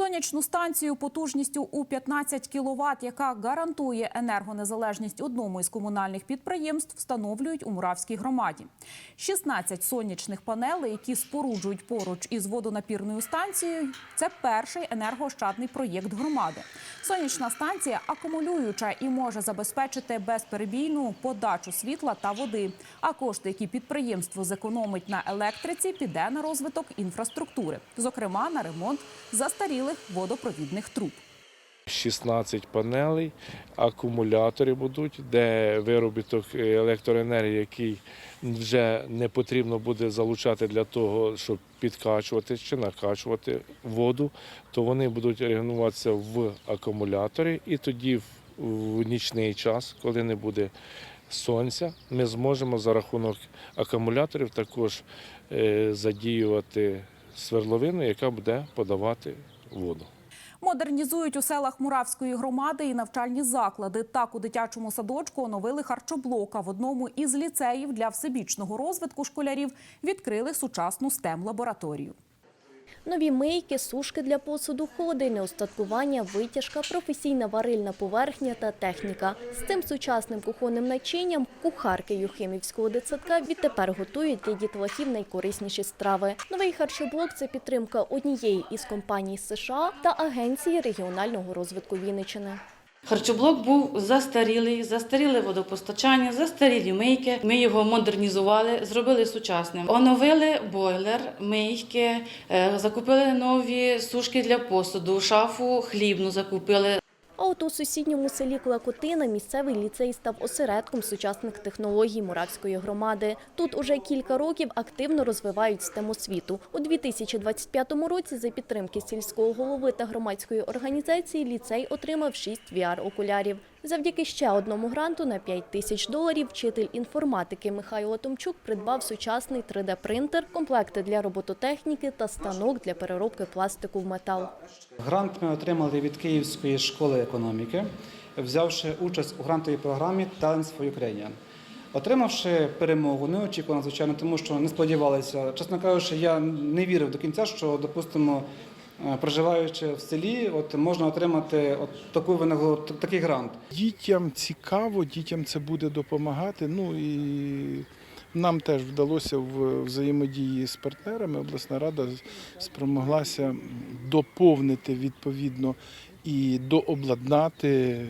Сонячну станцію потужністю у 15 кВт, яка гарантує енергонезалежність одному із комунальних підприємств, встановлюють у Муравській громаді. 16 сонячних панелей, які споруджують поруч із водонапірною станцією, це перший енергоощадний проєкт громади. Сонячна станція акумулююча і може забезпечити безперебійну подачу світла та води. А кошти, які підприємство зекономить на електриці, піде на розвиток інфраструктури, зокрема на ремонт застарілих водопровідних труб. 16 панелей, акумулятори будуть, де виробіток електроенергії, який вже не потрібно буде залучати для того, щоб підкачувати чи накачувати воду, то вони будуть регенуватися в акумуляторі, і тоді в- в нічний час, коли не буде сонця, ми зможемо за рахунок акумуляторів також е, задіювати свердловину, яка буде подавати воду. Модернізують у селах Муравської громади і навчальні заклади. Так у дитячому садочку оновили харчоблока. В одному із ліцеїв для всебічного розвитку школярів відкрили сучасну STEM-лабораторію. Нові мийки, сушки для посуду, холодильне устаткування, витяжка, професійна варильна поверхня та техніка. З цим сучасним кухонним начинням кухарки Юхимівського дитсадка відтепер готують для дітлахів найкорисніші страви. Новий харчоблок – це підтримка однієї із компаній США та Агенції регіонального розвитку Вінниччини. Харчоблок був застарілий, застаріле водопостачання, застарілі мийки. Ми його модернізували, зробили сучасним. Оновили бойлер, мийки, е, закупили нові сушки для посуду, шафу хлібну закупили. А от у сусідньому селі Клакотина місцевий ліцей став осередком сучасних технологій Муравської громади. Тут уже кілька років активно розвивають STEM освіту. У 2025 році за підтримки сільського голови та громадської організації ліцей отримав 6 VR-окулярів. Завдяки ще одному гранту на 5 тисяч доларів вчитель інформатики Михайло Томчук придбав сучасний 3D-принтер, комплекти для робототехніки та станок для переробки пластику в метал. Грант ми отримали від Київської школи економіки, взявши участь у грантовій програмі Talents for Ukrainian. Отримавши перемогу, неочікувано, звичайно, тому що не сподівалися. Чесно кажучи, я не вірив до кінця, що, допустимо, проживаючи в селі, от можна отримати от таку винагороду, такий грант. Дітям цікаво, дітям це буде допомагати. Ну і нам теж вдалося в взаємодії з партнерами. Обласна рада спромоглася доповнити відповідно і дообладнати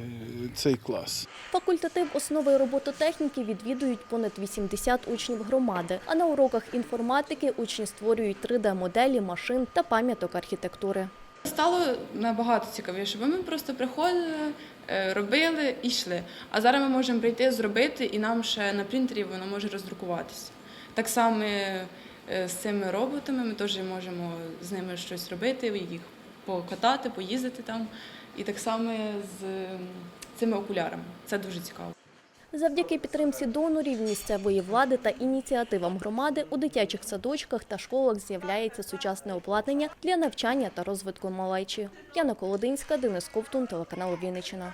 цей клас. Факультатив основи робототехніки відвідують понад 80 учнів громади. А на уроках інформатики учні створюють 3D-моделі машин та пам'яток архітектури. Стало набагато цікавіше, бо ми просто приходили, е, робили і йшли. А зараз ми можемо прийти, зробити, і нам ще на принтері воно може роздрукуватися. Так само е, з цими роботами ми теж можемо з ними щось робити, їх покатати, поїздити там. І так само з цими окулярами. Це дуже цікаво. Завдяки підтримці донорів, місцевої влади та ініціативам громади у дитячих садочках та школах з'являється сучасне обладнання для навчання та розвитку малечі. Яна Колодинська, Денис Ковтун, телеканал Вінниччина.